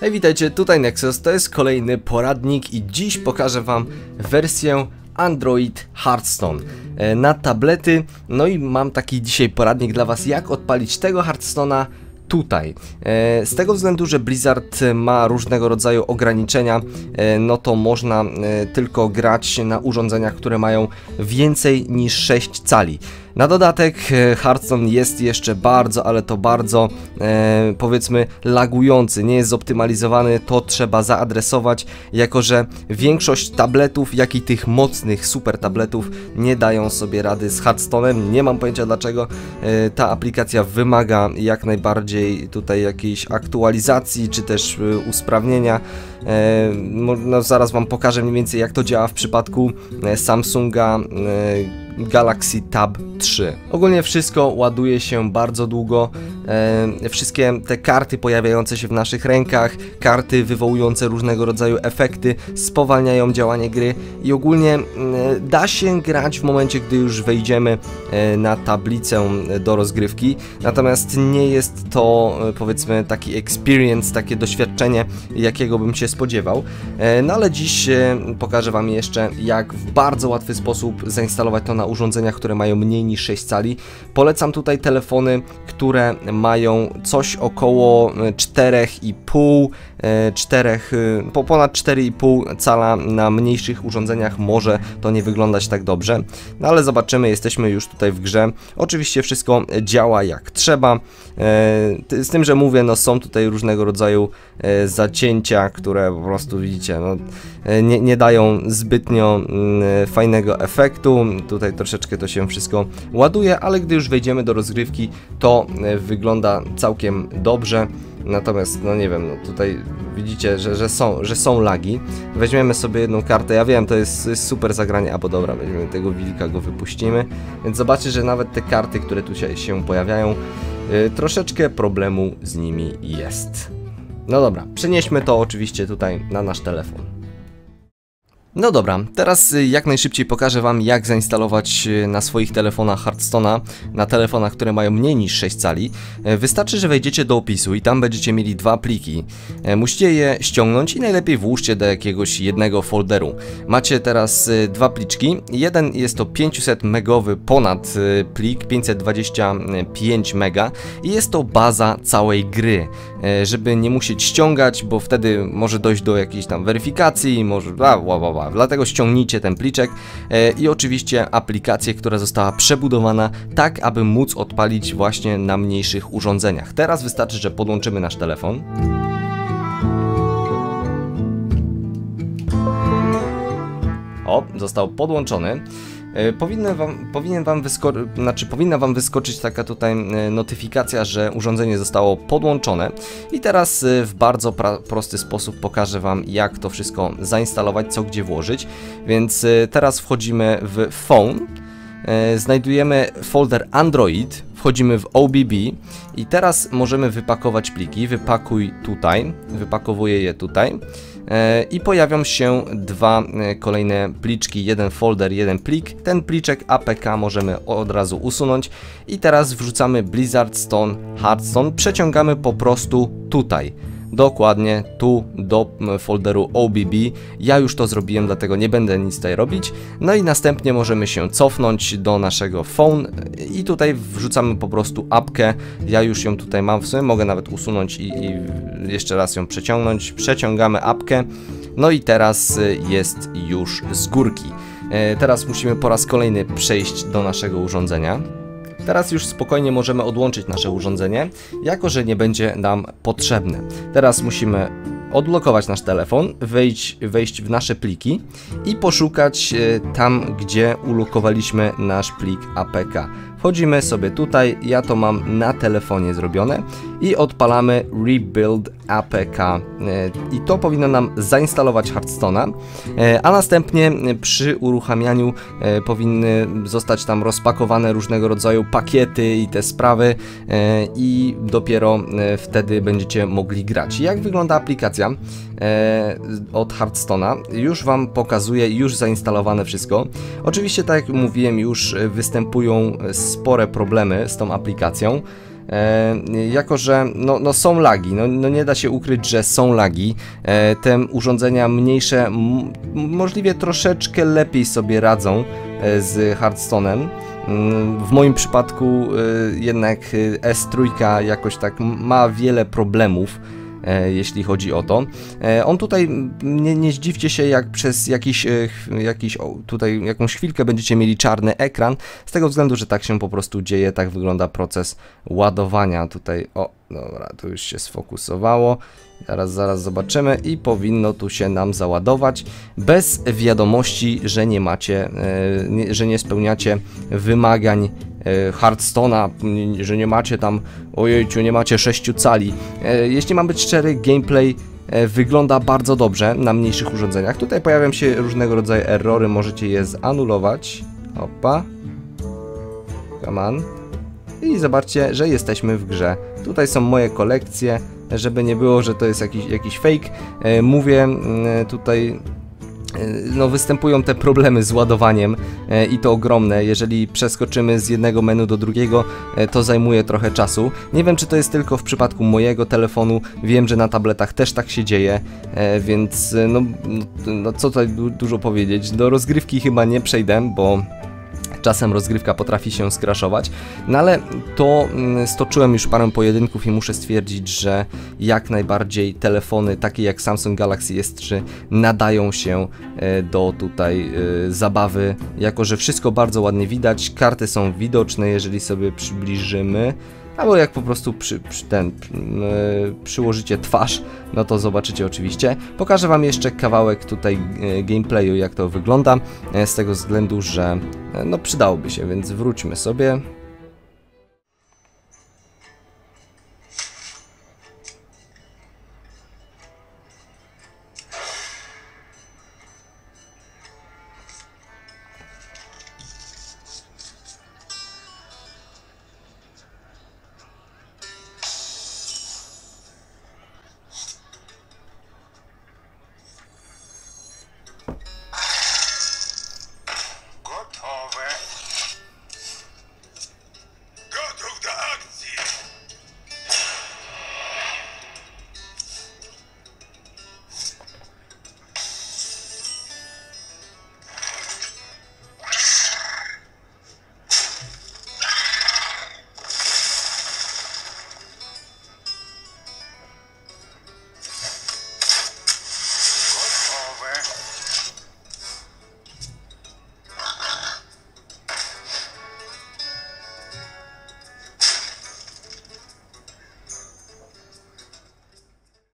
Hej, witajcie, tutaj Nexus, to jest kolejny poradnik i dziś pokażę wam wersję Android Hearthstone e, na tablety. No i mam taki dzisiaj poradnik dla was, jak odpalić tego Hearthstone'a tutaj. E, z tego względu, że Blizzard ma różnego rodzaju ograniczenia, e, no to można tylko grać na urządzeniach, które mają więcej niż 6 cali. Na dodatek e, Hearthstone jest jeszcze bardzo, ale to bardzo e, powiedzmy lagujący, nie jest zoptymalizowany, to trzeba zaadresować, jako że większość tabletów, jak i tych mocnych super tabletów nie dają sobie rady z Hearthstone'em, nie mam pojęcia dlaczego e, ta aplikacja wymaga jak najbardziej tutaj jakiejś aktualizacji, czy też e, usprawnienia, e, no, zaraz Wam pokażę mniej więcej jak to działa w przypadku e, Samsunga Galaxy Tab 3. Ogólnie wszystko ładuje się bardzo długo. E, wszystkie te karty pojawiające się w naszych rękach, karty wywołujące różnego rodzaju efekty spowalniają działanie gry i ogólnie e, da się grać w momencie, gdy już wejdziemy e, na tablicę do rozgrywki. Natomiast nie jest to powiedzmy taki experience, takie doświadczenie, jakiego bym się spodziewał. No ale dziś pokażę Wam jeszcze, jak w bardzo łatwy sposób zainstalować to na urządzeniach, które mają mniej niż 6 cali. Polecam tutaj telefony, które mają coś około 4,5 4, e, po ponad 4,5 cala na mniejszych urządzeniach może to nie wyglądać tak dobrze, no ale zobaczymy, jesteśmy już tutaj w grze. Oczywiście wszystko działa jak trzeba, e, z tym, że mówię, no są tutaj różnego rodzaju e, zacięcia, które po prostu widzicie, no, nie, nie dają zbytnio mm, fajnego efektu, tutaj troszeczkę to się wszystko ładuje, ale gdy już wejdziemy do rozgrywki, to wygląda całkiem dobrze. Natomiast, no nie wiem, no tutaj widzicie, że, że, są, że są lagi. Weźmiemy sobie jedną kartę, ja wiem, to jest, jest super zagranie, albo dobra, weźmiemy tego wilka, go wypuścimy. Więc zobaczcie, że nawet te karty, które tu się, się pojawiają, yy, troszeczkę problemu z nimi jest. No dobra, przenieśmy to oczywiście tutaj na nasz telefon. No dobra, teraz y, jak najszybciej pokażę Wam jak zainstalować y, na swoich telefonach Hearthstone'a, na telefonach, które mają mniej niż 6 cali. E, wystarczy, że wejdziecie do opisu i tam będziecie mieli dwa pliki. E, musicie je ściągnąć i najlepiej włóżcie do jakiegoś jednego folderu. Macie teraz y, dwa pliczki, jeden jest to 500 megowy ponad plik, 525 mega i jest to baza całej gry, e, żeby nie musieć ściągać, bo wtedy może dojść do jakiejś tam weryfikacji, może... A, bla, bla, Dlatego ściągnijcie ten pliczek e, i oczywiście aplikację, która została przebudowana tak, aby móc odpalić właśnie na mniejszych urządzeniach. Teraz wystarczy, że podłączymy nasz telefon. O, został podłączony. E, powinno wam, powinien wam znaczy powinna Wam wyskoczyć taka tutaj e, notyfikacja, że urządzenie zostało podłączone. I teraz e, w bardzo prosty sposób pokażę Wam jak to wszystko zainstalować, co gdzie włożyć, więc teraz wchodzimy w Phone, znajdujemy folder Android, wchodzimy w OBB i teraz możemy wypakować pliki, wypakuj tutaj, wypakowuję je tutaj. E, i pojawią się dwa e, kolejne pliczki, jeden folder, jeden plik. Ten pliczek APK możemy od razu usunąć. I teraz wrzucamy Blizzard Stone Hearthstone, przeciągamy po prostu tutaj dokładnie tu do folderu OBB. Ja już to zrobiłem, dlatego nie będę nic tutaj robić. No i następnie możemy się cofnąć do naszego phone i tutaj wrzucamy po prostu apkę. Ja już ją tutaj mam w sumie, mogę nawet usunąć i, i jeszcze raz ją przeciągnąć. Przeciągamy apkę. No i teraz y, jest już z górki. E, teraz musimy po raz kolejny przejść do naszego urządzenia. Teraz już spokojnie możemy odłączyć nasze urządzenie, jako że nie będzie nam potrzebne. Teraz musimy odblokować nasz telefon, wejść, wejść w nasze pliki i poszukać e, tam, gdzie ulokowaliśmy nasz plik APK. Wchodzimy sobie tutaj, ja to mam na telefonie zrobione i odpalamy Rebuild APK e, i to powinno nam zainstalować Hearthstone'a, e, a następnie przy uruchamianiu e, powinny zostać tam rozpakowane różnego rodzaju pakiety i te sprawy i dopiero wtedy będziecie mogli grać. Jak wygląda aplikacja od Hearthstone'a? Już Wam pokazuję, już zainstalowane wszystko. Oczywiście tak jak mówiłem już występują spore problemy z tą aplikacją. E, jako, że no, no są lagi, no, no nie da się ukryć, że są lagi. E, te urządzenia mniejsze możliwie troszeczkę lepiej sobie radzą e, z Hearthstone'em. Mm, W moim przypadku jednak y, S3 jakoś tak ma wiele problemów. E, Jeśli chodzi o to. E, On tutaj, nie, nie zdziwcie się, jak przez jakiś, e, jakiś tutaj jakąś chwilkę będziecie mieli czarny ekran, z tego względu, że tak się po prostu dzieje, tak wygląda proces ładowania. Tutaj, o, dobra, tu już się sfokusowało. Zaraz, zaraz zobaczymy i powinno tu się nam załadować bez wiadomości, że nie macie, e, że nie spełniacie wymagań e, Hearthstone'a, n- że nie macie tam, ojejciu, nie macie 6 cali. E, Jeśli mam być szczery, gameplay wygląda bardzo dobrze na mniejszych urządzeniach. Tutaj pojawiają się różnego rodzaju errory, możecie je zanulować. Opa. Come on. I zobaczcie, że jesteśmy w grze. Tutaj są moje kolekcje, żeby nie było, że to jest jakiś, jakiś fake. E, Mówię tutaj e, no, występują te problemy z ładowaniem e, i to ogromne. Jeżeli przeskoczymy z jednego menu do drugiego, e, to zajmuje trochę czasu. Nie wiem, czy to jest tylko w przypadku mojego telefonu. Wiem, że na tabletach też tak się dzieje, e, więc e, no, no, no co tutaj du dużo powiedzieć. Do rozgrywki chyba nie przejdę, bo czasem rozgrywka potrafi się skraszować, no ale to mm, stoczyłem już parę pojedynków i muszę stwierdzić, że jak najbardziej telefony takie jak Samsung Galaxy S3 nadają się e, do tutaj e, zabawy, jako że wszystko bardzo ładnie widać, karty są widoczne, jeżeli sobie przybliżymy, albo jak po prostu przy, przy ten, e, przyłożycie twarz, no to zobaczycie oczywiście. Pokażę Wam jeszcze kawałek tutaj e, gameplayu, jak to wygląda, e, z tego względu, że no przydałoby się, więc wróćmy sobie.